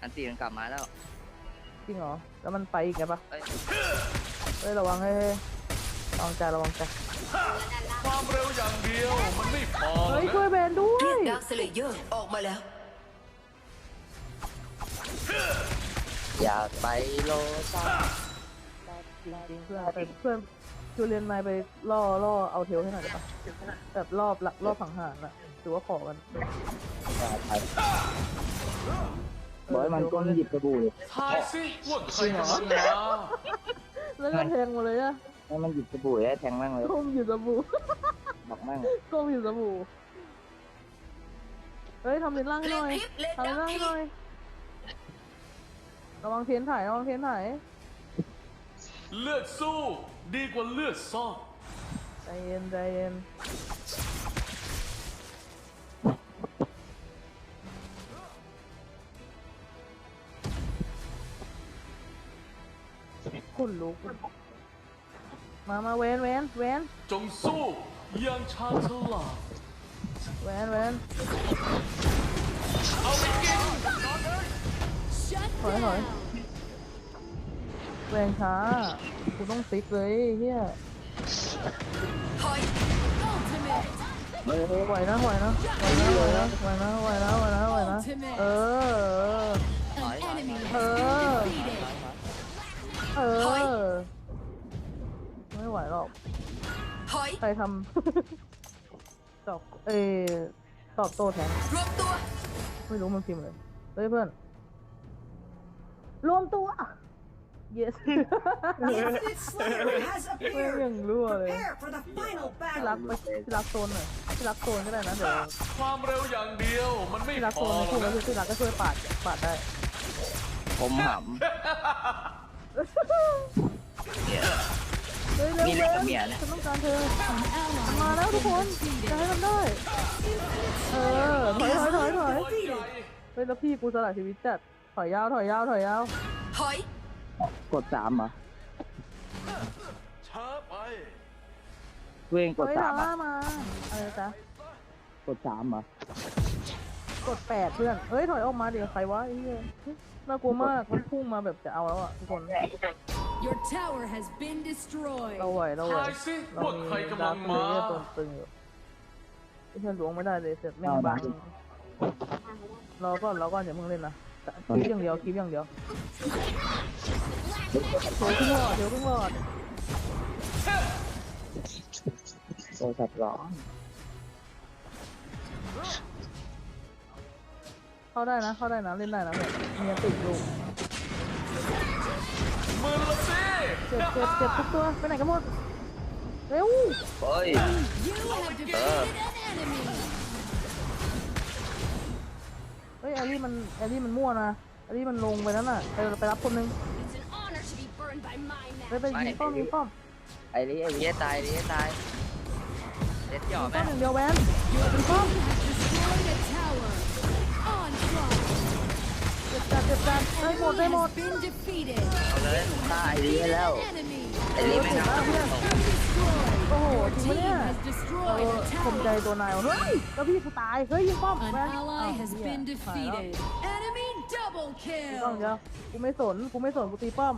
อันตีมันกลับมาแล้วจริงเหรอ แล้วมันไปอีกไงปะเอ้ยเฮ้ยระวังเฮ้ยเฮ้ยระวังใจระวังใจความเร็วอย่างเดียวมันไม่พอหรเฮ้อกยช่วยนะเบนด้วเรียยกดาร์คสเลเยอร์ออกมาแล้ว อยากไปโลซ่าจริงเพื่อนไปเพื่อนจูเรียนนายไปล่อล่อเอาเทลให้หน่อยได้ปะแบบรอบละรอบสังหารน่ะถือว่าขอกัน บอกให้มันก้มหยิบสบู่เลยทายสิว่าใครกำลังมาแล้วก็แทงหมดเลยอะให้มันหยิบสบู่แล้วแทงแม่งเลยก้มอยู่สบู่บอกแม่งก้มอยู่สบู่เฮ้ยทำเลนล่างให้หน่อยเล่นพริบเล่นทำเลนล่างให้หน่อยระวังเทียนถ่ายระวังเทียนถ่ายเลือดสู้ ดีกว่าเลือดซ่อนใจเย็นใจเย็น คุณลุก มามาเวนเวนเวนจงสู้อย่างชาญฉลาดเวนเวนเอาไปกินถอยถอยแรงช้ากูต้องติ๊กเลยเฮียถอยเฮ้ยเฮ้ยไหวนะไหวนะไหวนะไหวนะไหวนะไหวนะไหวนะไหวนะ เออถอยถอยถอยเออถอยถอย เออ ไม่ไหวหรอก ถอย ใครทำ ตอบเออตอบโต้แทน รวมตัว ไม่รู้มันพิมพ์เลยเฮ้ยเพื่อน รวมตัว yes Infinite Slayer has เพื่อน appeared. ยังรั่วเลย Prepare for the final ที่รัก battle. ไปที่รักโซนหน่อยที่รักโซนก็ได้นะเดี๋ยวความเร็วอย่างเดียวมันไม่ที่รักพโซอนในหรคู่อกแล้วนะที่รักก็ช่วยปาดปาดได้ผมห เฮ้ยเร็วนี่เร็เล่นกับวเมียนะ ฉันต้องการเธอมาแล้วทุกคนจะให้มันได้ เออ ถอยถอยถอยถอยตัวใหญ่เฮ้ยแล้วพี่กูสละชีวิตจัด ถอยยาว ถอยยาว ถอยยาว ถอย กดสามเหรอช้าไปเพื่อนกดเฮ้ยสาลามอะล่ามาอะไรจ๊ะกดสามเหรอ กดแปดเพื่อน เฮ้ยถอยออกมาเดี๋ยวใครวะไอ้เหี้ยน่ากลัวมากมันพุ่งมาแบบจะเอาแล้วอะทุกคน Your tower has been destroyed. เราไหวเราไหวทายสิเราว่ามีใครกำดาลัวงเพลมาเยอร์ตัวตึงอยู่ไอ้เพื่อนหลวงไม่ได้เลยเสร็จแม่งบังรอก่อนรอก่อนอย่าเพิ่งเล่นนะคลิปอย่างเดียวคลิปอย่างเดียวเดี๋ยวเพิ่งรอดเดี๋ยวเพิ่งรอดโทรศัพท์ร้อน เข้าได้นะ เข้าได้นะ เล่นได้นะแบบเมียติดอยู่มือละสิเจ็บเจ็บเจ็บทุกตัว ไปไหนกันหมด เร็ว เฮ้ย You have defeated an enemy. เฮ้ยแอลลี่มันแอลลี่มันมั่วนะแอลลี่มันลงไปนั้นน่ะไปไปรับคนนึง It's an honor to be burned by my ไปไปยิงป้อมยิงป้อมไอ้นี่ไอ้นี่ตายไอ้นี่ตายเด็ดหย่อยิงไหมป้อมอย่างเดียวแวนยิงป้อม Destroyed เจ็บจัดเจ็บจัดได้หมดได้หมด been defeated. เอาเลยตายไอ้นี่ให้แล้ว Enemy ไอ้นี่ไม่ทำตก destroyed. โอ้โหจริง Team ปะเนี่ย has เอ destroyed อ a ผมใจ tower. ตัวนายว่ะเฮ้ยแล้วพี่กูตาย เฮ้ยยิงป้อม An แวน ally has อ้าว been หายแล้ว defeated. Enemy double ต้อง kill. เดียวกูไม่สน กูไม่สน กูตีป้อม